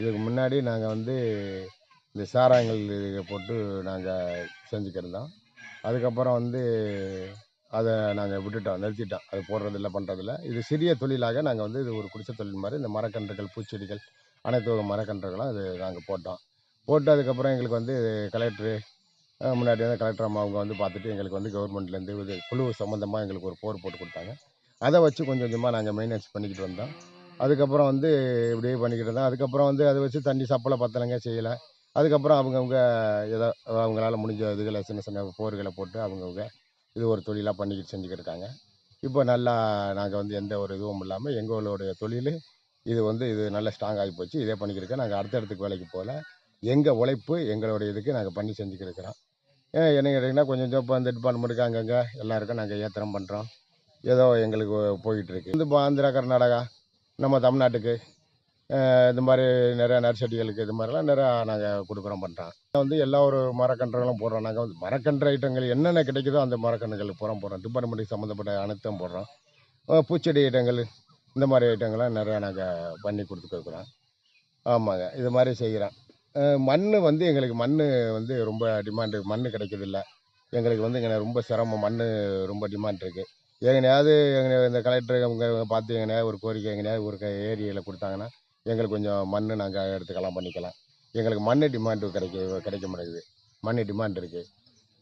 இதுக்கு முன்னாடி நாங்கள் வந்து இந்த சாராயங்கள் இதை போட்டு நாங்கள் செஞ்சுக்கிருந்தோம் அதுக்கப்புறம் வந்து அதை நாங்கள் விட்டுட்டோம் நிறுத்திட்டோம். அது போடுறதில்ல பண்ணுறதில்ல இது சிறிய தொழிலாக நாங்கள் வந்து இது ஒரு குடிசை தொழில் மாதிரி இந்த மரக்கன்றுகள் பூச்செடிகள் அனைத்து வகை மரக்கன்றுகளும் அது நாங்கள் போட்டோம். போட்டு அதுக்கப்புறம் எங்களுக்கு வந்து கலெக்டரு முன்னாடி வந்து கலெக்டர் அம்மா அவங்க வந்து பார்த்துட்டு எங்களுக்கு வந்து கவர்மெண்ட்லேருந்து இது குழு சம்மந்தமாக எங்களுக்கு ஒரு போர் போட்டு கொடுத்தாங்க. அதை வச்சு கொஞ்சம் கொஞ்சமாக நாங்கள் மெயின்டெனன்ஸ் பண்ணிக்கிட்டு வந்தோம். அதுக்கப்புறம் வந்து இப்படியே பண்ணிக்கிட்டு இருந்தோம் அதுக்கப்புறம் வந்து அதை வச்சு தண்ணி சப்பலை பத்தலைங்க செய்யலை. அதுக்கப்புறம் அவங்கவுங்க ஏதோ அவங்களால முடிஞ்ச இதுகளை சின்ன சின்ன போர்களை போட்டு அவங்கவுங்க இது ஒரு தொழிலாக பண்ணிக்கிட்டு செஞ்சுக்கிட்டு இருக்காங்க. இப்போ நல்லா நாங்கள் வந்து எந்த ஒரு இதுவும் இல்லாமல் எங்களுடைய தொழில் இது வந்து இது நல்ல ஸ்ட்ராங் ஆகி போச்சு. இதே பண்ணிக்கிட்டு நாங்கள் அடுத்த இடத்துக்கு வேலைக்கு போகல. எங்கள் உழைப்பு எங்களுடைய இதுக்கு நாங்கள் பண்ணி செஞ்சுக்கிட்டு இருக்கிறோம். ஏன் என்ன கேட்டிங்கன்னா கொஞ்சம் கொஞ்சம் இப்போ அந்த டிபார்ட்மெண்ட்டுக்கு அங்கங்கே எல்லாருக்கும் நாங்கள் ஏத்திரம் பண்ணுறோம் ஏதோ எங்களுக்கு போயிட்டுருக்கு இந்த ஆந்திரா கர்நாடகா நம்ம தமிழ்நாட்டுக்கு இது மாதிரி நிறையா நர்சரிகளுக்கு இது மாதிரிலாம் நிறையா நாங்கள் கொடுக்குறோம் பண்ணுறோம் வந்து எல்லா ஒரு மரக்கன்றுகளும் போடுறோம். நாங்கள் வந்து மரக்கன்று ஐட்டங்கள் என்னென்ன கிடைக்குதோ அந்த மரக்கன்றுகள் புறம் போடுறோம். டிபார்ட்மெண்ட்டுக்கு சம்மந்தப்பட்ட அனைத்தும் போடுறோம். பூச்செடி ஐட்டங்கள் இந்த மாதிரி ஐட்டங்கள்லாம் நிறையா நாங்கள் பண்ணி கொடுத்துருக்குறோம். ஆமாங்க இது மாதிரி செய்கிறோம். மண் வந்து எங்களுக்கு மண் வந்து ரொம்ப டிமாண்டு மண் கிடைக்கிறதில்ல எங்களுக்கு வந்து இங்கே ரொம்ப சிரமம். மண் ரொம்ப டிமாண்ட் இருக்குது எங்கனையாவது எங்கே இந்த கலெக்டர் அவங்க பார்த்து எங்கனையாவது ஒரு கோரிக்கை எங்கனையாவது ஒரு ஏரியாவில் கொடுத்தாங்கன்னா எங்களுக்கு கொஞ்சம் மண் நாங்கள் எடுத்துக்கலாம் பண்ணிக்கலாம். எங்களுக்கு மண் டிமாண்டு கிடைக்க கிடைக்க மாட்டேங்குது. மண் டிமாண்ட் இருக்குது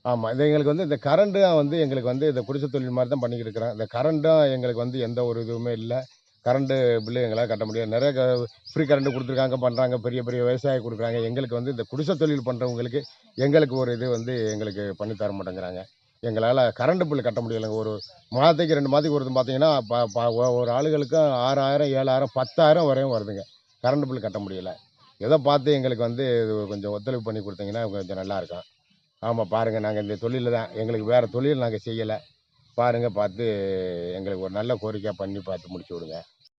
ஆமாம் இது எங்களுக்கு வந்து இந்த கரண்ட்டும் வந்து எங்களுக்கு வந்து இந்த குடிசை தொழில் மாதிரி தான் பண்ணிக்கிட்டு இருக்கிறோம். இந்த கரண்ட்டும் எங்களுக்கு வந்து எந்த ஒரு இதுவுமே இல்லை. கரண்ட்டு பில்லு எங்களால் கட்ட முடியாது. நிறைய க ஃப்ரீ கரண்ட்டு கொடுத்துருக்காங்க பண்ணுறாங்க பெரிய பெரிய விவசாயம் கொடுக்குறாங்க. எங்களுக்கு வந்து இந்த குடிசை தொழில் பண்ணுறவங்களுக்கு எங்களுக்கு ஒரு இது வந்து எங்களுக்கு பண்ணி தர மாட்டேங்கிறாங்க. எங்களால் கரண்ட் பில்லு கட்ட முடியலைங்க. ஒரு மாதத்துக்கு ரெண்டு மாதத்துக்கு வருது பார்த்தீங்கன்னா ப- ஒரு ஆளுகளுக்கும் ஆறாயிரம் ஏழாயிரம் பத்தாயிரம் வரையும் வருதுங்க. கரண்ட் பில் கட்ட முடியலை. ஏதோ பார்த்து எங்களுக்கு வந்து இது கொஞ்சம் ஒத்துழைப்பு பண்ணி கொடுத்தீங்கன்னா கொஞ்சம் நல்லாயிருக்கும் ஆமாம் பாருங்கள் நாங்கள் இந்த தொழிலில் தான். எங்களுக்கு வேறு தொழில் நாங்கள் செய்யலை. பாருங்கள் பார்த்து எங்களுக்கு ஒரு நல்ல கோரிக்கையாக பண்ணி பார்த்து முடிச்சு விடுங்க.